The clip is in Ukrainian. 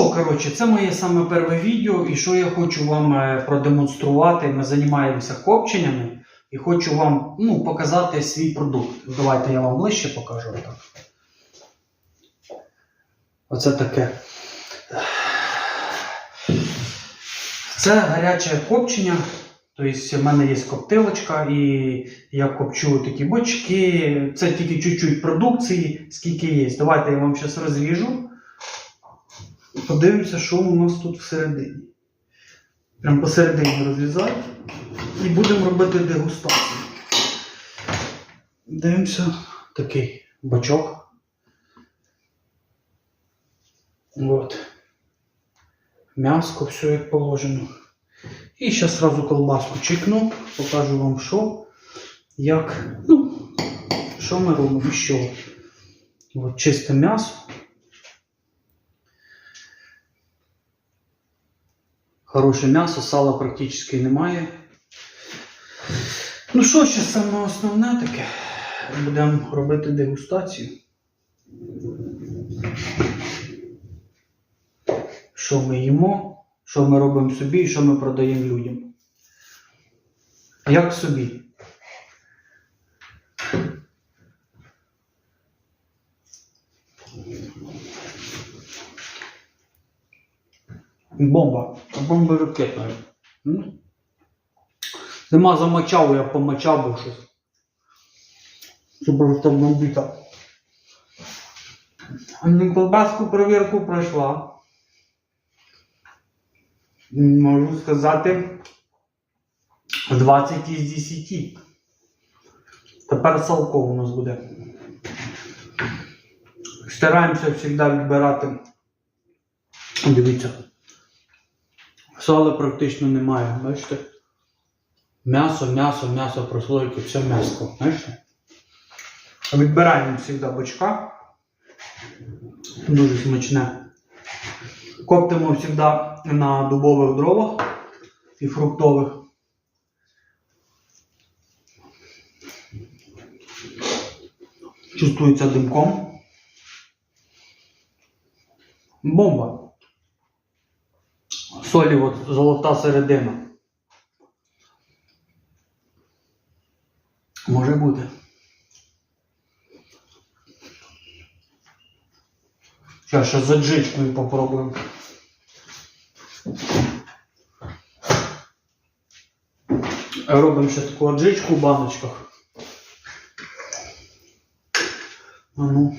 Коротше, це моє саме перше відео, і що я хочу вам е, продемонструвати. Ми займаємося копченнями і хочу вам ну, показати свій продукт. Давайте я вам ближче покажу. Отак. Оце таке. Це гаряче копчення. Тобто в мене є коптилочка, і я копчу такі бочки. Це тільки чуть-чуть продукції, скільки є. Давайте я вам зараз розріжу. Подивимося, що у нас тут всередині. Прям посередині розрізаю. І будемо робити дегустацію. Дивимося такий бачок. От. М'яско, все як положено. І зараз сразу колбаску чекну, покажу вам, що, як, ну, що ми робимо, що. От чисте м'ясо. Хороше м'ясо, сала практично немає. Ну що, ще саме основне таке. Будемо робити дегустацію. Що ми їмо, що ми робимо собі і що ми продаємо людям. Як собі? Бомба. Бомба ракетна. Нема замочав, я помочав би щось. Це просто бомбіта. Колбаску перевірку пройшла. Можу сказати 20 із 10. Тепер салко у нас буде. Стараємося завжди відбирати. Дивіться. Сала практично немає, бачите? М'ясо, м'ясо, м'ясо, прослойки, все м'ясо, бачите? Відбираємо завжди бочка. Дуже смачне. Коптимо завжди на дубових дровах і фруктових. Чувствується димком. Бомба. Солі от золота середина. Може бути. Зараз ще з аджичкою попробуємо. Робимо ще таку аджичку в баночках. А ну.